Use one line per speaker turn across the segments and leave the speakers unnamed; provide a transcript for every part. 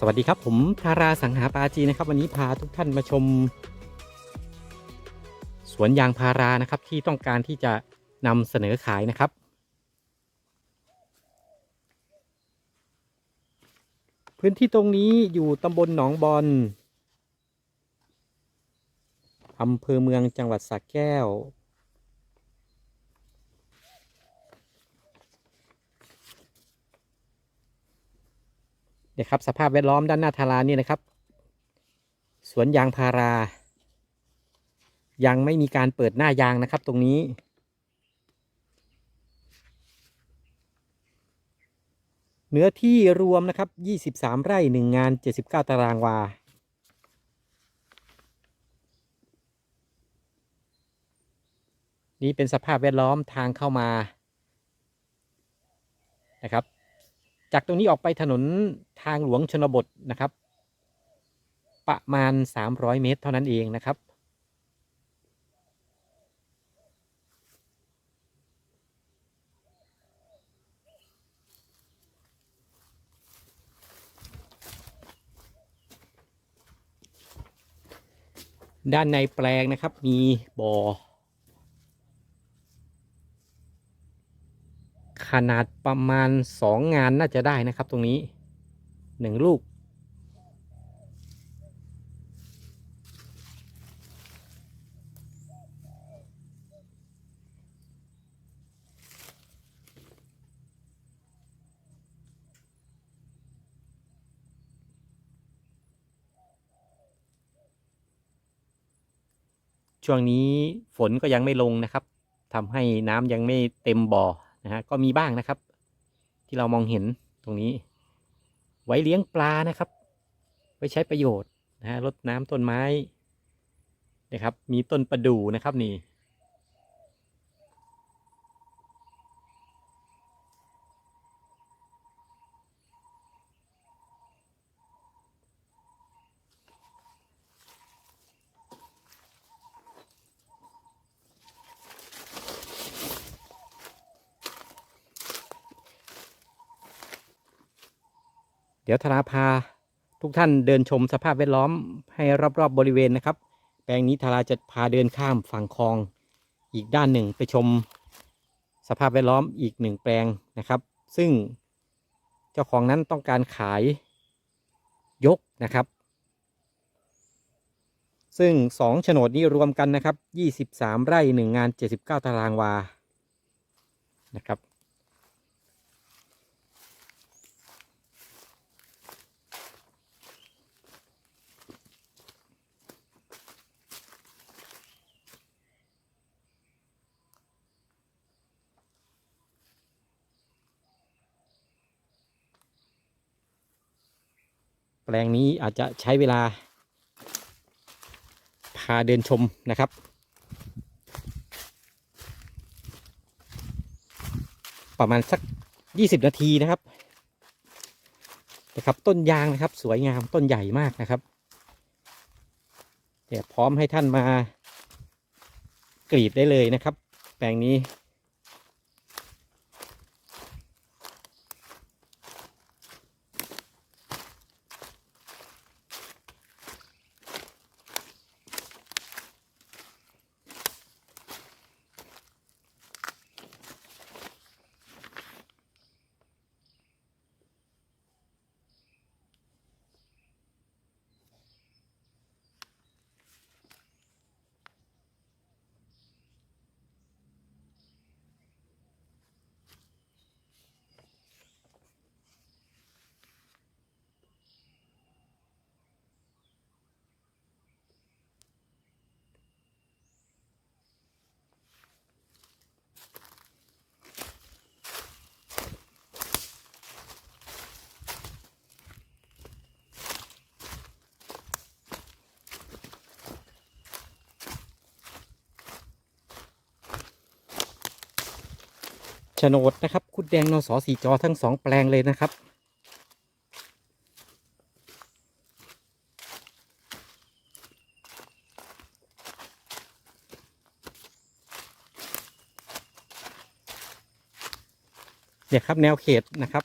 สวัสดีครับผมทาราสังหาปาจีนะครับ วันนี้พาทุกท่านมาชม สวนยางพารานะครับที่ต้องการที่จะนำเสนอขายนะครับ พื้นที่ตรงนี้อยู่ตำบลหนองบอนอำเภอเมืองจังหวัดสระแก้ว นี่ยครับสภาพแวดล้อมด้านหน้าทารานี่นะครับ สวนยางพารา ยังไม่มีการเปิดหน้ายางนะครับตรงนี้ เนื้อที่รวมนะครับ 23 ไร่ 1 งาน 79 ตารางวา นี่เป็นสภาพแวดล้อมทางเข้ามานะครับ จากตรงนี้ออกไปถนน ทางหลวงชนบทนะครับ ประมาณ 300 เมตร เท่านั้นเองนะครับ ด้านในแปลงนะครับมีบ่อขนาดประมาณสองงานน่าจะได้นะครับตรงนี้ หนึ่งลูก ช่วงนี้ฝนก็ยังไม่ลงนะครับทำให้น้ำยังไม่เต็มบ่อนะฮะก็มีบ้างนะครับ ที่เรามองเห็นตรงนี้ ไว้เลี้ยงปลานะครับ ไว้ใช้ประโยชน์นะฮะรดน้ำต้นไม้นะครับ มีต้นประดู่นะครับนี่ ดี๋ยวธราพาทุกท่านเดินชมสภาพแวดล้อมให้รอบๆบบริเวณนะครับ แปลงนี้ธาราจะพาเดินข้ามฝั่งคลองอีกด้านหนึ่งไปชมสภาพแวดล้อมอีกหนึ่งแปลงนะครับ ซึ่งเจ้าของนั้นต้องการขายยกนะครับ ซึ่งสองโฉนดนี้รวมกันนะครับ 23 ไร่ 1 งาน 79 ตารางวานะครับ แปลงนี้อาจจะใช้เวลา พาเดินชมนะครับประมาณสัก 20 นาทีนะครับนะครับ ต้นยางนะครับ สวยงามต้นใหญ่มากนะครับเดี๋ยวพร้อมให้ท่านมากรีดได้เลยนะครับ แปลงนี้ โฉนดนะครับคุดแดงนสสีจอทั้งสองแปลงเลยนะครับ เนี่ยครับแนวเขตนะครับ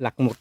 หลักหมุด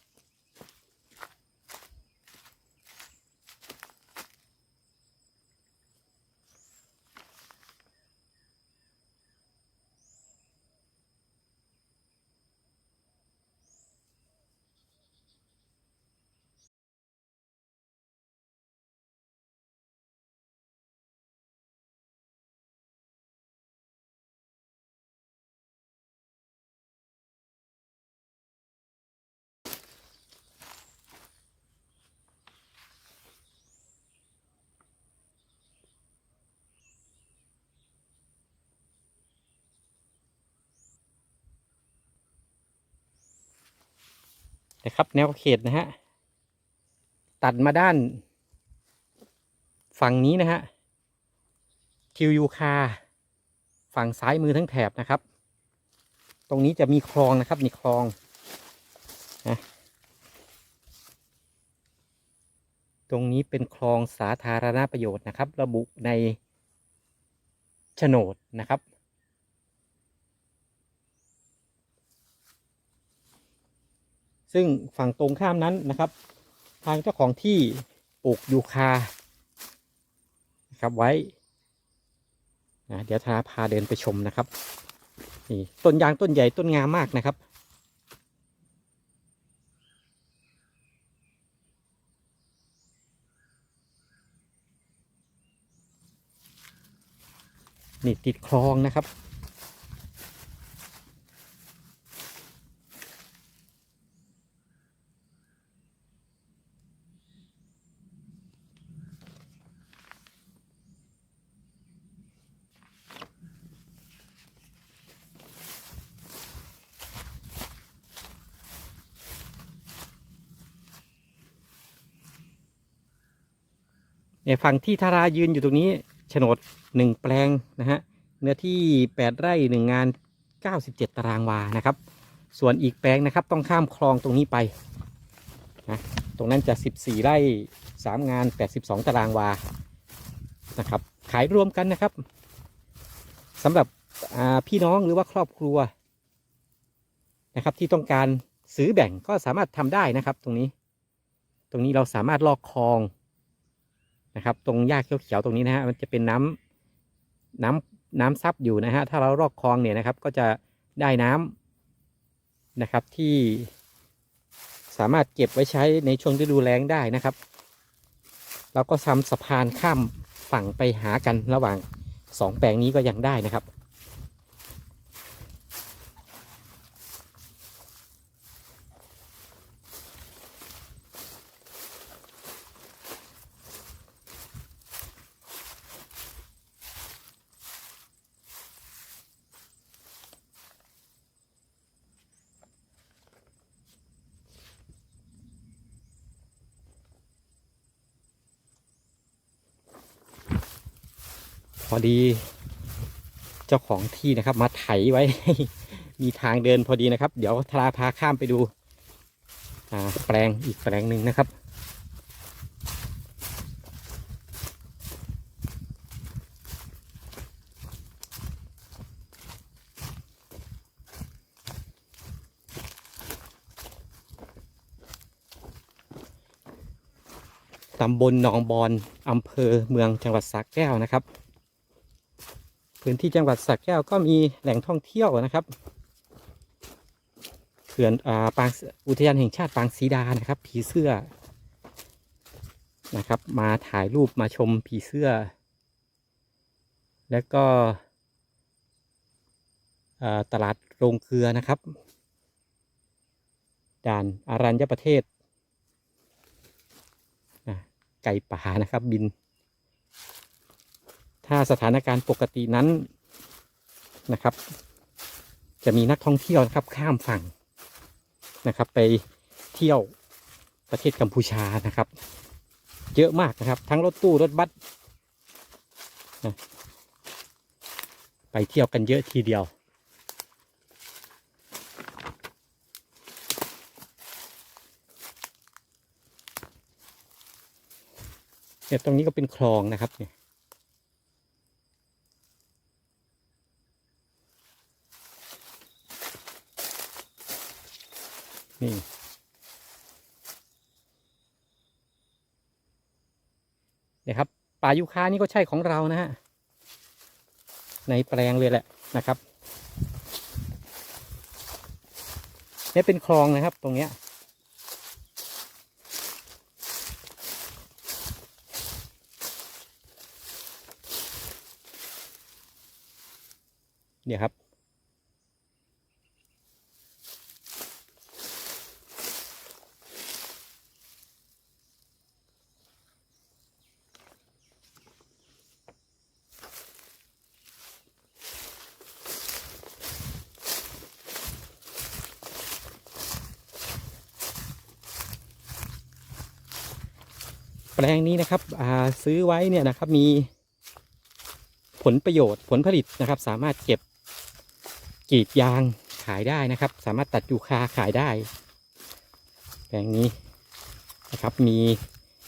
นะครับ แนวเขตนะฮะ ตัดมาด้าน ฝั่งนี้นะฮะคิวยูคาฝั่งซ้ายมือทั้งแถบนะครับ ตรงนี้จะมีคลองนะครับนี่คลองนะตรงนี้เป็นคลองสาธารณประโยชน์นะครับ ระบุในโฉนดนะครับ ซึ่งฝั่งตรงข้ามนั้นนะครับ ทางเจ้าของที่ปลูกยูคานะครับไว้นะเดี๋ยวทาพาเดินไปชมนะครับนี่ต้นยางต้นใหญ่ต้นงามมากนะครับ นี่ติดคลองนะครับ ฝั่งที่ทารายืนอยู่ตรงนี้โฉนดหนึ่งแปลงนะฮะเนื้อที่แปดไร่หนึ่งงานเก้าสิบเจ็ดตารางวานะครับ ส่วนอีกแปลงนะครับต้องข้ามคลองตรงนี้ไปนะตรงนั้นจะสิบสี่ไร่สามงานแปดสิบสองตารางวานะครับขายรวมกันนะครับสำหรับพี่น้องหรือว่าครอบครัวนะครับที่ต้องการซื้อแบ่งก็สามารถทำได้นะครับตรงนี้ ตรงนี้เราสามารถลอกคลอง นะครับ ตรงหญ้าเขียวๆตรงนี้นะฮะมันจะเป็นน้ำน้ำน้ำซับอยู่นะฮะถ้าเรารอกคลองเนี่ยนะครับ ก็จะได้น้ำนะครับที่สามารถเก็บไว้ใช้ในช่วงฤดูแล้งได้นะครับ เราก็ทำสะพานข้ามฝั่งไปหากันระหว่างสองแปลงนี้ก็ยังได้นะครับ พอดี เจ้าของที่นะครับ มาไถไว้ มีทางเดินพอดีนะครับ เดี๋ยวทราพาข้ามไปดู อ่า แปลงอีกแปลงหนึ่งนะครับตำบลหนองบอนอำเภอเมืองจังหวัดสระแก้วนะครับ พื้นที่จังหวัดสระแก้วก็มีแหล่งท่องเที่ยวนะครับเขื่อนอ่าปางอุทยานแห่งชาติปางสีดานะครับ ผีเสื้อนะครับ มาถ่ายรูปมาชมผีเสื้อ แล้วก็ตลาดโรงเกลือนะครับ ด่านอารัญญประเทศ ไก่ป่านะครับบิน ถ้าสถานการณ์ปกตินั้นนะครับ จะมีนักท่องเที่ยวนะครับข้ามฝั่งนะครับ ไปเที่ยวประเทศกัมพูชานะครับ เยอะมากนะครับ ทั้งรถตู้รถบัสไปเที่ยวกันเยอะทีเดียว เนี่ยตรงนี้ก็เป็นคลองนะครับเนี่ย นี่นี่ยครับ ป่ายูคานี่ก็ใช่ของเรานะฮะ ในแปลงเลยแหละนะครับนี่เป็นคลองนะครับตรงเนี้ยเนี่ยครับ แปลงนี้นะครับซื้อไว้เนี่ยนะครับมีผลประโยชน์ผลผลิตนะครับ สามารถเก็บกรีดยางขายได้นะครับ สามารถตัดยูคาขายได้ แปลงนี้นะครับมี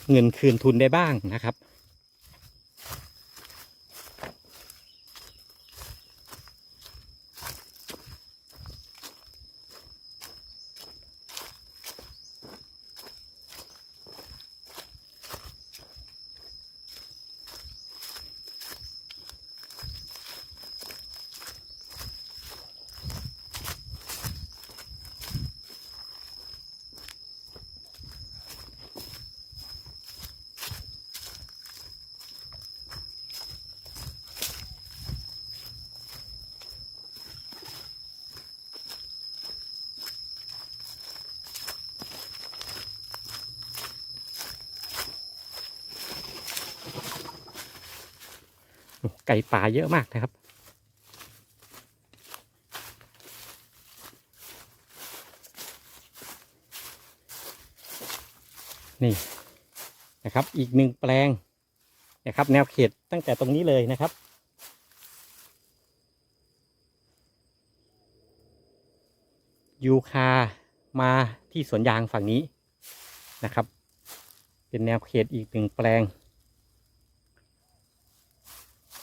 เงินคืนทุนได้บ้างนะครับ ก่ป่าเยอะมากนะครับ นี่นะครับอีกหนึ่งแปลงนะครับ แนวเขตตั้งแต่ตรงนี้เลยนะครับ ยูคามาที่สวนยางฝั่งนี้นะครับ เป็นแนวเขตอีกหนึ่งแปลง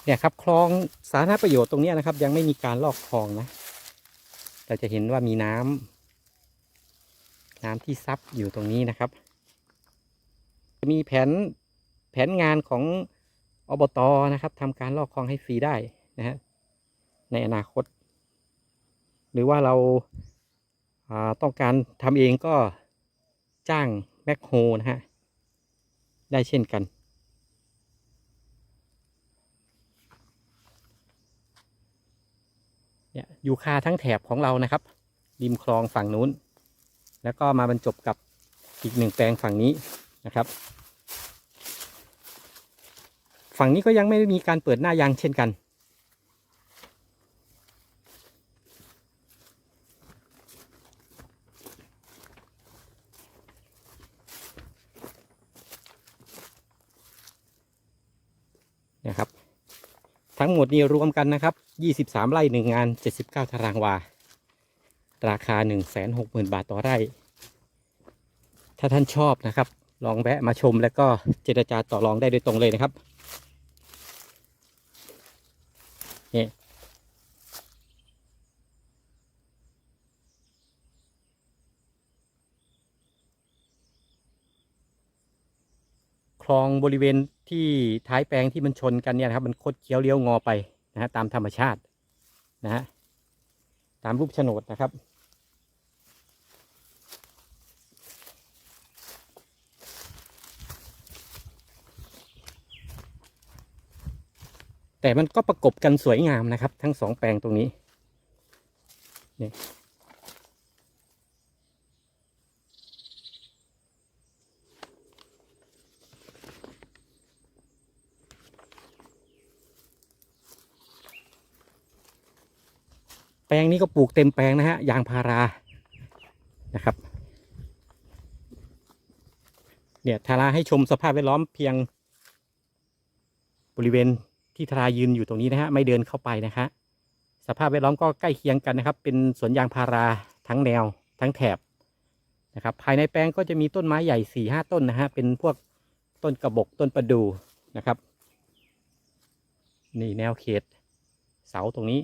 เนี่ยครับคลองสาธารณประโยชน์ตรงนี้นะครับ ยังไม่มีการลอกคลองนะเราจะเห็นว่ามีน้ำน้ำที่ซับอยู่ตรงนี้นะครับ จะมีแผนแผนงานของอบตนะครับทำการลอกคลองให้ฟรีได้นะฮะในอนาคต หรือว่าเราาต้องการทำเองก็จ้างแบ็คโฮนะฮะได้เช่นกัน เนี่ยยูคาทั้งแถบของเรานะครับ ริมคลองฝั่งนู้น แล้วก็มาบรรจบกับอีกหนึ่งแปลงฝั่งนี้นะครับ ฝั่งนี้ก็ยังไม่ได้มีการเปิดหน้ายางเช่นกัน เนี่ยครับ ทั้งหมดนี้รวมกันนะครับ 23 ไร่1งงาน 79 ตารางวา ราคา 160,000 บาทต่อไร่ ถ้าท่านชอบนะครับ ลองแวะมาชมแล้วก็เจรจาต่อรองได้โดยตรงเลยนะครับนี่ ลองบริเวณที่ท้ายแปลงที่มันชนกันเนี่ยนะครับ มันคดเคี้ยวเลี้ยวงอไปนะฮะตามธรรมชาตินะฮะตามรูปโฉนดนะครับ แต่มันก็ประกบกันสวยงามนะครับ ทั้งสองแปลงตรงนี้นี่ แปลงนี้ก็ปลูกเต็มแปลงนะฮะยางพารานะครับ เนี่ยทาราให้ชมสภาพแวดล้อมเพียง บริเวณที่ทารายืนอยู่ตรงนี้นะฮะไม่เดินเข้าไปนะฮะสภาพแวดล้อมก็ใกล้เคียงกันนะครับ เป็นสวนยางพาราทั้งแนว ทั้งแถบนะครับ ภายในแปลงก็จะมีต้นไม้ใหญ่สี่ห้าต้นนะฮะเป็นพวกต้นกระบกต้นประดู่นะครับ นี่แนวเขตเสาตรงนี้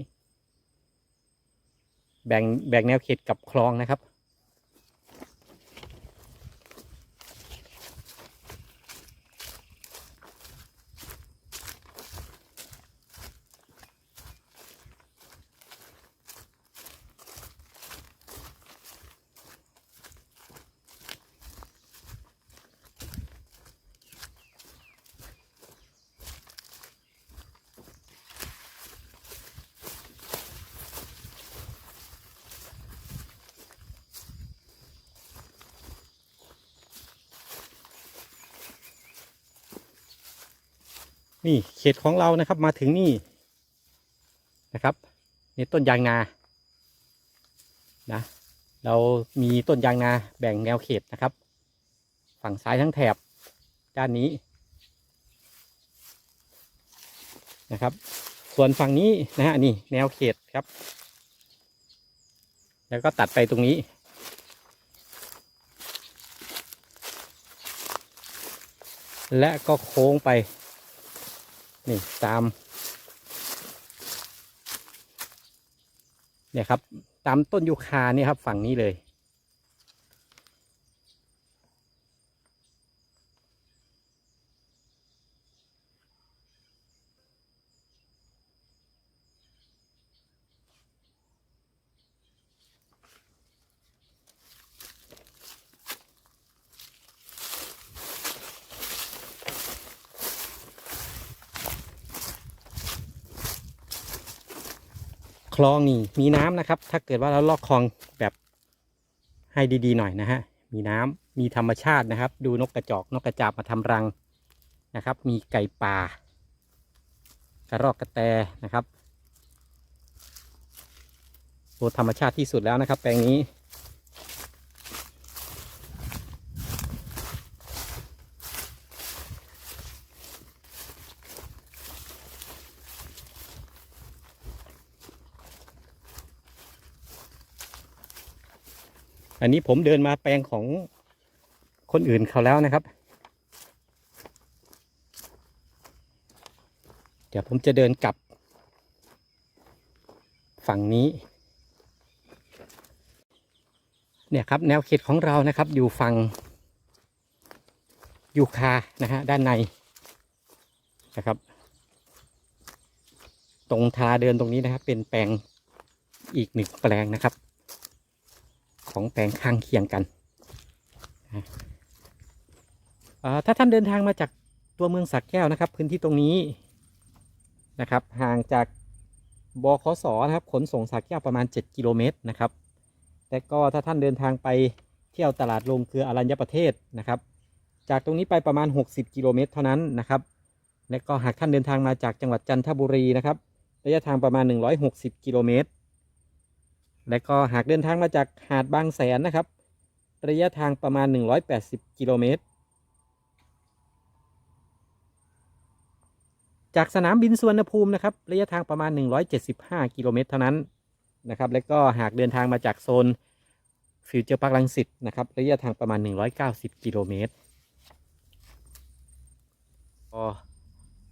แบ่งแบ่งแนวเขตกับคลองนะครับ นี่เขตของเรานะครับมาถึงนี่นะครับนี่ต้นยางนานะเรามีต้นยางนาแบ่งแนวเขตนะครับ ฝั่งซ้ายทั้งแถบด้านนี้นะครับ ส่วนฝั่งนี้นะฮะนี่แนวเขตครับ แล้วก็ตัดไปตรงนี้และก็โค้งไป นี่ตาม เนี่ยครับ ตามต้นยูคาเนี่ยครับ ฝั่งนี้เลย คลองนี่มีน้ำนะครับ ถ้าเกิดว่าเราลอกคลองแบบให้ดีๆหน่อยนะฮะ มีน้ำมีธรรมชาตินะครับ ดูนกกระจอกนกกระจาบมาทำรังนะครับ มีไก่ป่ากระรอกกระแตนะครับโอธรรมชาติที่สุดแล้วนะครับ แปลงนี้ อันนี้ผมเดินมาแปลงของคนอื่นเขาแล้วนะครับ เดี๋ยวผมจะเดินกลับ ฝั่งนี้ เนี่ยครับแนวเขตของเรานะครับ อยู่ฝั่งยูคานะฮะด้านในนะครับ ตรงทาเดินตรงนี้นะครับ เป็นแปลงอีกหนึ่งแปลงนะครับ ของแปลงข้างเคียงกัน ถ้าท่านเดินทางมาจากตัวเมืองสักแก้วนะครับ พื้นที่ตรงนี้นะครับ ห่างจากบขสนะครับขนส่งสักแก้วประมาณ 7 กิโลเมตรนะครับ แต่ก็ถ้าท่านเดินทางไปเที่ยวตลาดลงคืออรัญญประเทศนะครับ จากตรงนี้ไปประมาณ 60 กิโลเมตรเท่านั้นนะครับ และก็หากท่านเดินทางมาจากจังหวัดจันทบุรีนะครับ ระยะทางประมาณ 160 กิโลเมตร และก็หากเดินทางมาจากหาดบางแสนนะครับ ระยะทางประมาณ 180 กิโลเมตร จากสนามบินสุวรรณภูมินะครับ ระยะทางประมาณ 175 กิโลเมตรเท่านั้นนะครับ และก็หากเดินทางมาจากโซนฟิวเจอร์พาร์คลังสิตนะครับ ระยะทางประมาณ 190 กิโลเมตร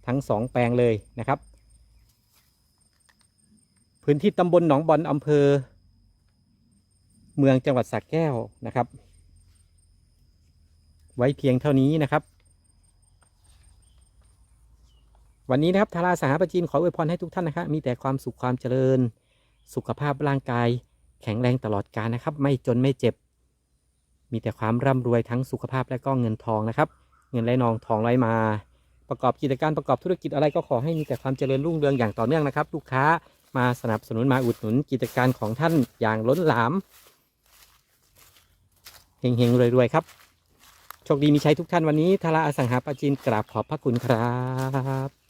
ทั้งสองแปลงเลยนะครับ พื้นที่ตำบลหนองบอนอำเภอ เมืองจังหวัดสระแก้วนะครับ ไว้เพียงเท่านี้นะครับ วันนี้นะครับทาราสหประจีนขออวยพรให้ทุกท่านนะครับมีแต่ความสุขความเจริญ สุขภาพร่างกายแข็งแรงตลอดกาลนะครับ ไม่จนไม่เจ็บ มีแต่ความร่ำรวยทั้งสุขภาพและก็เงินทองนะครับ เงินไหลนองทองไหลมา ประกอบกิจการประกอบธุรกิจอะไรก็ขอให้มีแต่ความเจริญรุ่งเรืองอย่างต่อเนื่องนะครับ ลูกค้ามาสนับสนุนมาอุดหนุนกิจการของท่านอย่างล้นหลาม เฮงๆรวยๆ ครับ โชคดีมีชัยทุกท่านวันนี้ทาราอสังหาปาจีนกราบขอบพระคุณครับ